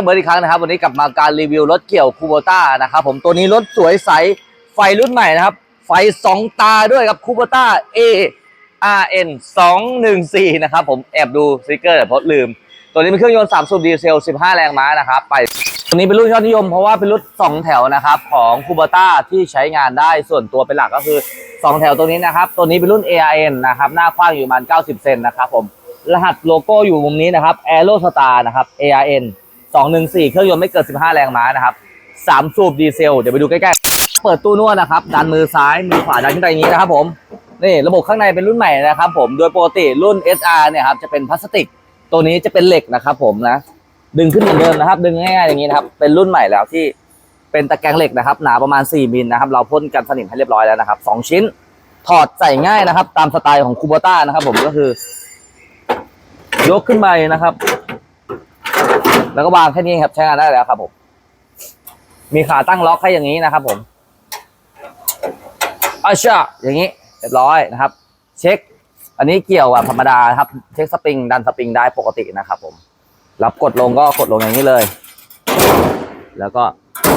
เหมือนอีกครั้งนะครับ วันนี้กลับมาการรีวิวรถเกี่ยวคูโบต้านะครับผมตัวนี้รถสวยใสไฟรุ่นใหม่นะครับ ไฟสองตาด้วยครับคูโบต้า A R N 214 นะครับผมแอบดูสติกเกอร์แต่พราะลืม ตัวนี้เป็นเครื่องยนต์ 3 สูบดีเซล 15 แรงม้านะครับ ไป ตัวนี้เป็นรุ่นยอดนิยมเพราะว่าเป็นรุ่น2 แถวนะครับ ของคูโบต้าที่ใช้งานได้ส่วนตัวเป็นหลักก็คือ 2 แถวตัวนี้นะครับ ตัวนี้เป็นรุ่น ARN นะครับหน้ากว้างอยู่ประมาณ 90 เซนนะครับผมรหัสโลโก้อยู่มุมนี้นะครับ Aero Star นะครับ ARN 214 เครื่องยนต์ไม่เกิน 15 แรงม้านะครับ3สูบดีเซล เดี๋ยวไปดูใกล้ๆ เปิดตู้นวดนะครับ ดันมือซ้าย มือขวาดันขึ้นไปอย่างนี้นะครับผม นี่ระบบข้างในเป็นรุ่นใหม่นะครับผม โดยปกติรุ่น SR เนี่ยครับจะเป็นพลาสติก ตัวนี้จะเป็นเหล็กนะครับผมนะ ดึงขึ้นเหมือนเดิมนะครับ ดึงง่ายๆอย่างนี้นะครับ เป็นรุ่นใหม่แล้วที่เป็นตะแกรงเหล็กนะครับ หนาประมาณ 4มิลนะครับ เราพ่นกันสนิมให้เรียบร้อยแล้วนะครับ 2 ชิ้น ถอดใส่ง่ายนะครับ ตามสไตล์ของคูโบต้านะครับ ผมก็คือยกขึ้นไปนะครับ แล้วก็วางแค่นี้ครับใช้งานได้แล้วครับผม มีขาตั้งล็อกให้อย่างนี้นะครับ ผมอาชาอย่างนี้เรียบร้อยนะครับ เช็ค อันนี้เกี่ยวกับธรรมดาครับ เช็คสปริงดันสปริงได้ปกตินะครับ ผม รับกดลงก็กดลงอย่างนี้เลย แล้วก็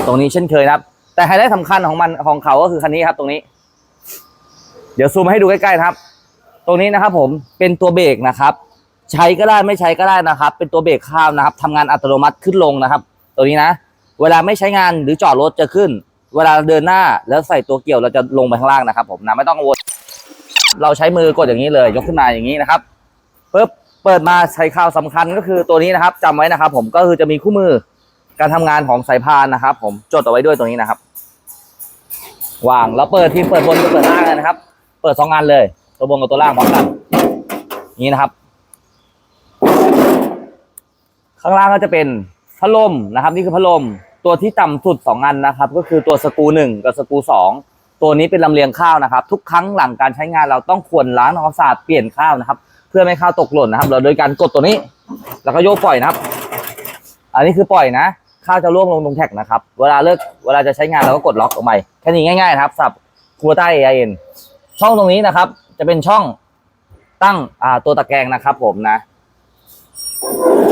ตรงนี้เช่นเคยนะครับ แต่ไฮไลท์สำคัญของมันของเขาก็คือคันนี้ครับ ตรงนี้ เดี๋ยวซูมให้ดูใกล้ๆนะครับ ตรงนี้นะครับ ผมเป็นตัวเบรกนะครับ ใช้ก็ได้ไม่ใช้ก็ได้นะครับ เป็นตัวเบรกข้ามนะครับทำงานอัตโนมัติขึ้นลงนะครับ ตัวนี้นะ เวลาไม่ใช้งานหรือจอดรถจะขึ้น เวลาเดินหน้าแล้วใส่ตัวเกี่ยวเราจะลงไปข้างล่างนะครับ ผมนะไม่ต้องกังวลเราใช้มือกดอย่างนี้เลย ยกขึ้นมาอย่างนี้นะครับปึ๊บเปิดมาใช้ข่าวสำคัญก็คือตัวนี้นะครับจำไว้นะครับ ผมก็คือจะมีคู่มือการทำงานของสายพานนะครับ ผมจดเอาไว้ด้วยตรงนี้นะครับวางแล้วเปิดทีมเปิดบนกับเปิดล่างเลยนะครับ เปิดสองงานเลย ตัวบนกับตัวล่างพร้อมกันนี้นะครับ ข้างล่างก็จะเป็นพัดลมนะครับ นี่คือพัดลมตัวที่ต่ำสุดสองอันนะครับ ก็คือตัวสกูหนึ่งกับสกูสองตัวนี้เป็นลำเลียงข้าวนะครับ ทุกครั้งหลังการใช้งานเราต้องควรล้างทำความสะอาดเปลี่ยนข้าวนะครับ เพื่อไม่ให้ข้าวตกหล่นนะครับ เราโดยการกดตัวนี้ แล้วก็โยกปล่อยนะครับ อันนี้คือปล่อยนะ ข้าวจะร่วงลงตรงแท็กนะครับ เวลาเลิกเวลาจะใช้งานเราก็กดล็อกออกไปแค่นี้ง่ายๆนะครับสับครัวใต้เอ็นช่องตรงนี้นะครับ จะเป็นช่องตั้งตัวตะแกรงนะครับ ผมนะ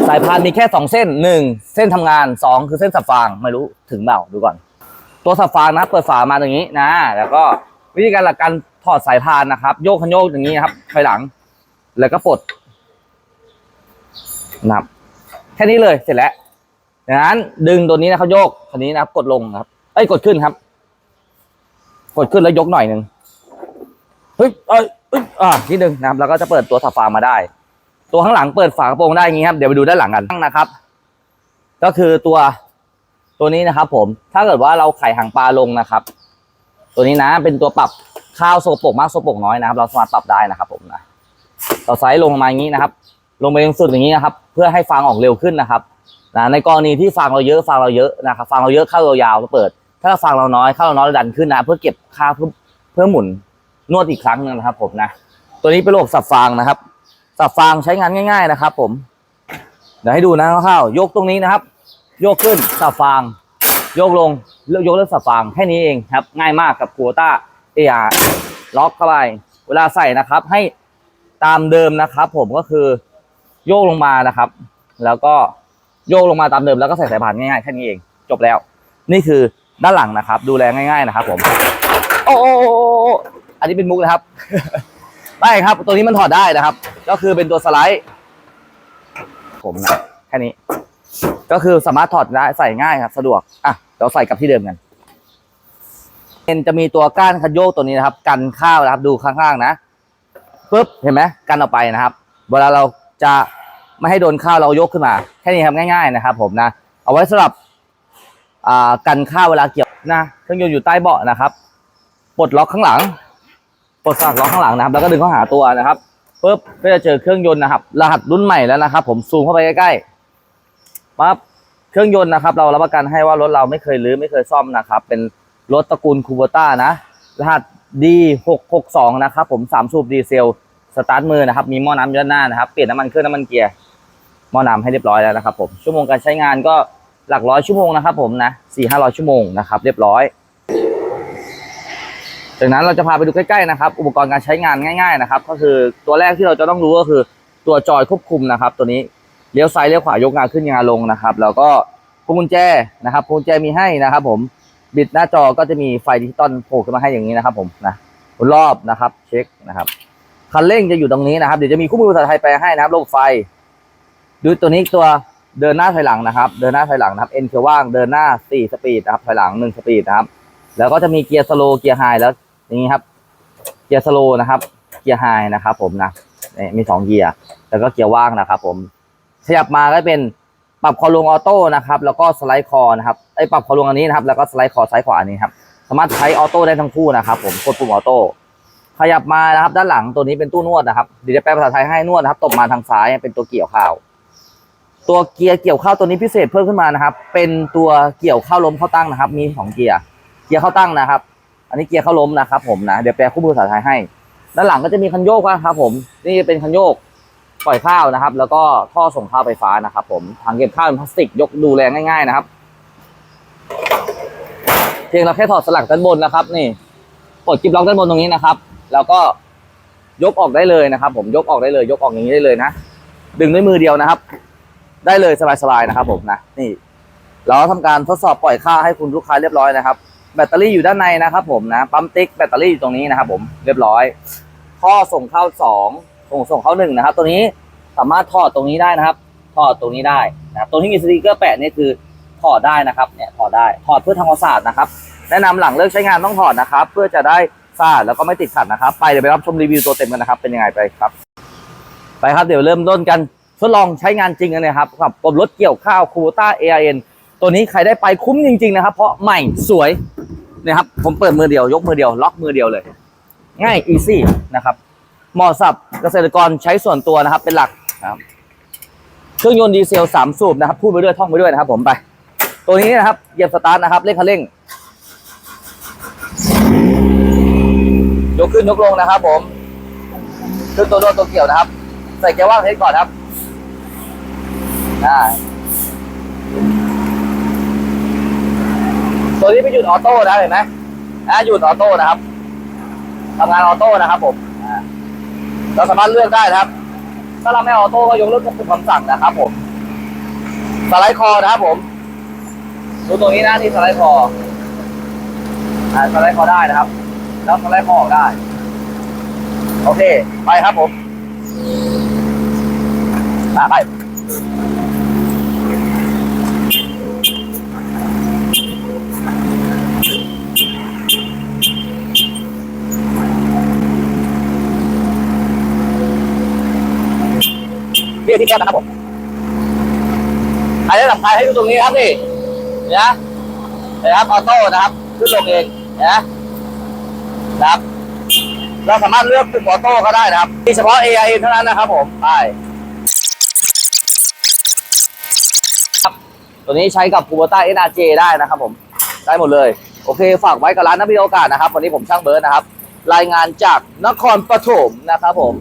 สายพานมีแค่สองเส้นหนึ่งเส้นทำงานสองคือเส้นสับฟางไม่รู้ถึงเปล่าดูก่อน ตัวสับฟางนะเปิดฝามาตรงนี้นะ แล้วก็วิธีการหลักการถอดสายพานนะครับ โยกคันโยกอย่างนี้ครับถอยหลัง แล้วก็ปลดนะครับแค่นี้เลยเสร็จแล้วดังนั้นดึงตัวนี้นะครับโยกคันนี้นะครับ กดลงครับเอ้ยกดขึ้นครับ กดขึ้นแล้วยกหน่อยหนึ่งเฮ้ยเอ้ยเอ้ยอ่านิดนึงนะครับ แล้วก็จะเปิดตัวสับฟางมาได้ ตัวข้างหลังเปิดฝากระโปรงได้อย่างนี้ครับ เดี๋ยวไปดูด้านหลังกันนะครับ ก็คือตัวตัวนี้นะครับ ผม ถ้าเกิดว่าเราไข่หางปลาลงนะครับ ตัวนี้นะเป็นตัวปรับข้าวโซโปรกมากโซโปรกน้อยนะครับ เราสามารถปรับได้นะครับ ผมนะเราไซส์ลงมาอย่างนี้นะครับ ลงไปยังสุดอย่างนี้นะครับ เพื่อให้ฟางออกเร็วขึ้นนะครับนะในกรณีที่ฟางเราเยอะฟางเราเยอะนะครับฟางเราเยอะเข้าเรายาวเราเปิด ถ้าฟางเราน้อยเข้าเราน้อยเราดันขึ้นนะ เพื่อเก็บค่าเพื่อเพื่อหมุนนวดอีกครั้งหนึงนะครับ ผมนะ ตัวนี้เป็นระบบสับฟางนะครับ สับฟางใช้งานง่าย ๆนะครับ ผมเดี๋ยวให้ดูนะคร่าวๆยกตรงนี้นะครับโยกขึ้นสับฟางโยกลงเลือกยกเลือกสับฟางแค่นี้เองครับ ง่ายมากกับกัวต้าเออาล็อกเข้าไปเวลาใส่นะครับ ให้ตามเดิมนะครับ ผมก็คือโยกลงมานะครับ แล้วก็โยกลงมาตามเดิมแล้วก็ใส่สายพานง่ายๆแค่นี้เองจบแล้ว นี่คือด้านหลังนะครับ ดูแลง่าย ๆนะครับ ผม โอ้โอโอโอ้โอ้อันนี้เป็นมุกนะครับ ไม่ครับ ตัวนี้มันถอดได้นะครับ ก็คือเป็นตัวสไลด์ ผมนะแค่นี้ ก็คือสามารถถอดได้ใส่ง่ายครับ สะดวกอะเราใส่กับที่เดิมกันเป็นจะมีตัวก้านคันโยกตัวนี้นะครับ กันข้าวนะครับ ดูข้างๆนะปุ๊บเห็นไหมกันออกไปนะครับ เวลาเราจะไม่ให้โดนข้าวเรายกขึ้นมา แค่นี้ครับง่าย ๆนะครับ ผมนะเอาไว้สำหรับอ่ากันข้าวเวลาเกี่ยวนะเครื่องยนต์อยู่ใต้เบาะนะครับปลดล็อกข้างหลัง ปลดสลักล็อข้างหลังนะครับ แล้วก็ดึงเข้าหาตัวนะครับปุ๊บก็จะเจอเครื่องยนต์นะครับ รหัสรุ่นใหม่แล้วนะครับ ผมซูมเข้าไปใกล้ๆปั๊บเครื่องยนต์นะครับ เรารับประกันให้ว่ารถเราไม่เคยรื้อไม่เคยซ่อมนะครับ เป็นรถตระกูลคูโบต้านะ รหัส D662 นะครับ ผมสามสูบดีเซลสตาร์ทมือนะครับ มีหม้อน้ำย้อนหน้านะครับ เปลี่ยนน้ำมันเครื่องน้ำมันเกียร์หม้อน้ำให้เรียบร้อยแล้วนะครับ ผมชั่วโมงการใช้งานก็หลักร้อยชั่วโมงนะครับ ผมนะสี่ห้าร้อยชั่วโมงนะครับ เรียบร้อย จากนั้นเราจะพาไปดูใกล้ๆนะครับ อุปกรณ์การใช้งานง่ายๆนะครับ ก็คือตัวแรกที่เราจะต้องรู้ก็คือตัวจอยควบคุมนะครับ ตัวนี้เลี้ยวซ้ายเลี้ยวขวายกงานขึ้นยกงาลงนะครับ แล้วก็พวงกุญแจนะครับพวงกุญแจมีให้นะครับ ผมบิดหน้าจอก็จะมีไฟดิจิตอลโผล่ขึ้นมาให้อย่างนี้นะครับ ผมนะรอบนะครับ เช็คนะครับคันเร่งจะอยู่ตรงนี้นะครับ เดี๋ยวจะมีคู่มือภาษาไทยแปลให้นะครับระบบไฟ ดูตัวนี้ตัวเดินหน้าถอยหลังนะครับ เดินหน้าถอยหลังนะครับเอ็นเคียวว่างเดินหน้าสี่สปีดนะครับถอยหลังหนึ่งสปีดนะครับแล้วก็จะมีเกียร์สโลว์เกียร์ไฮแล้ว นี้ครับ เกียร์สโลว์นะครับ เกียร์ไฮนะครับ ผมนะมีสองเกียร์แล้วก็เกียร์ว่างนะครับ ผมขยับมาก็เป็นปรับคอลงออโต้นะครับ แล้วก็สไลด์คอนะครับไอ้ปรับคอลงอันนี้นะครับ แล้วก็สไลด์คอซ้ายขวานี้ครับสามารถใช้ออโต้ได้ทั้งคู่นะครับผมกดปุ่มออโต้ขยับมานะครับ ด้านหลังตัวนี้เป็นตู้นวดนะครับเดี๋ยวจะแปลภาษาไทยให้นวดนะครับตบมาทางซ้ายเป็นตัวเกี่ยวข้าว ตัวเกียร์เกี่ยวข้าวตัวนี้พิเศษเพิ่มขึ้นมานะครับ เป็นตัวเกี่ยวข้าวล้มเข้าตั้งนะครับ มีสองเกียร์เกียร์เข้าตั้งนะครับ อันนี้เกียร์เข้าล้มนะครับผมนะเดี๋ยวแปลคู่มือภาษาไทยให้ ด้านหลังก็จะมีคันโยกนะครับผมนี่เป็นคันโยกปล่อยข้าวนะครับ แล้วก็ท่อส่งข้าวไฟฟ้านะครับ ผมถังเก็บข้าวเป็นพลาสติกยกดูแลง่าย ๆนะครับ เพียงเราแค่ถอดสลักด้านบนนะครับ นี่กดจิ๊บล็อกด้านบนตรงนี้นะครับ แล้วก็ยกออกได้เลยนะครับ ผมยกออกได้เลย ยกออกอย่างนี้ได้เลยนะดึงด้วยมือเดียวนะครับ ได้เลยสบายๆนะครับ ผมนะนี่เราทำการทดสอบปล่อยค่าให้คุณลูกค้าเรียบร้อยนะครับ แบตเตอรี่อยู่ด้านในนะครับผมนะปั๊มติ๊กแบตเตอรี่อยู่ตรงนี้นะครับผมเรียบร้อยท่อส่งเข้าสองส่งส่งเข้าหนึ่งนะครับ ตัวนี้สามารถถอดตรงนี้ได้นะครับ ถอดตรงนี้ได้นะครับตรงที่มีสติกเกอร์แปะนี่คือถอดได้นะครับเนี่ยถอดได้ถอดเพื่อทำความสะอาดนะครับ แนะนำหลังเลิกใช้งานต้องถอดนะครับ เพื่อจะได้สะอาดแล้วก็ไม่ติดขัดนะครับ ไปเดี๋ยวไปรับชมรีวิวตัวเต็มกันนะครับเป็นยังไงไปครับ ไปครับเดี๋ยวเริ่มต้นกันทดลองใช้งานจริงกันเลยครับกับรถเกี่ยวข้าวคูต้า AIN ตัวนี้ใครได้ไปคุ้มจริง ๆ นะครับ เพราะใหม่สวยนะครับ ผมเปิดมือเดียวยกมือเดียว ล็อกมือเดียวเลย ง่ายอีซี่นะครับเหมาะสำหรับเกษตรกรใช้ส่วนตัวนะครับ เป็นหลักนะครับเครื่องยนต์ดีเซลสามสูบนะครับพูดไปด้วยท่องไปด้วยนะครับผมไป ตัวนี้นะครับเหยียบสตาร์ทนะครับเร่งคันเร่ง ยกขึ้นยกลงนะครับ ผมขึ้นตัวโดนตัวเกี่ยวนะครับ ใส่เกียร์ว่างเทสก่อนครับได้ ตัวนี้เป็นหยุดออโต้นะเห็นไหมอ่าหยุดออโต้นะครับทำงานออโต้นะครับผมเราสามารถเลือกได้นะครับ ถ้าเราไม่ออโต้ก็ยกเลิกปุ่มคำสั่งนะครับ ผม สไลด์คอนะครับผม ดูตรงนี้นะนี่สไลด์คออ่าสไลด์คอได้นะครับ แล้วสไลด์คอออกได้ โอเค ไปครับผมอ่าไป ที่แก้นะครับผมใครได้หลับใครให้ดูตรงนี้ครับนี่เห็นะนะครับออโต้นะครับขึ้นลงเองเห็นะนะครับเราสามารถเลือกปุ่มออโต้ก็ได้นะครับมีเฉพาะ AI เท่านั้นนะครับ ผมไปครับตัวนี้ใช้กับ Kubota NRJ ได้นะครับ ผมได้หมดเลย โอเค ฝากไว้กับร้านนักวิโอกาสนะครับ วันนี้ผมช่างเบิร์ดนะครับ รายงานจากนครปฐมนะครับผม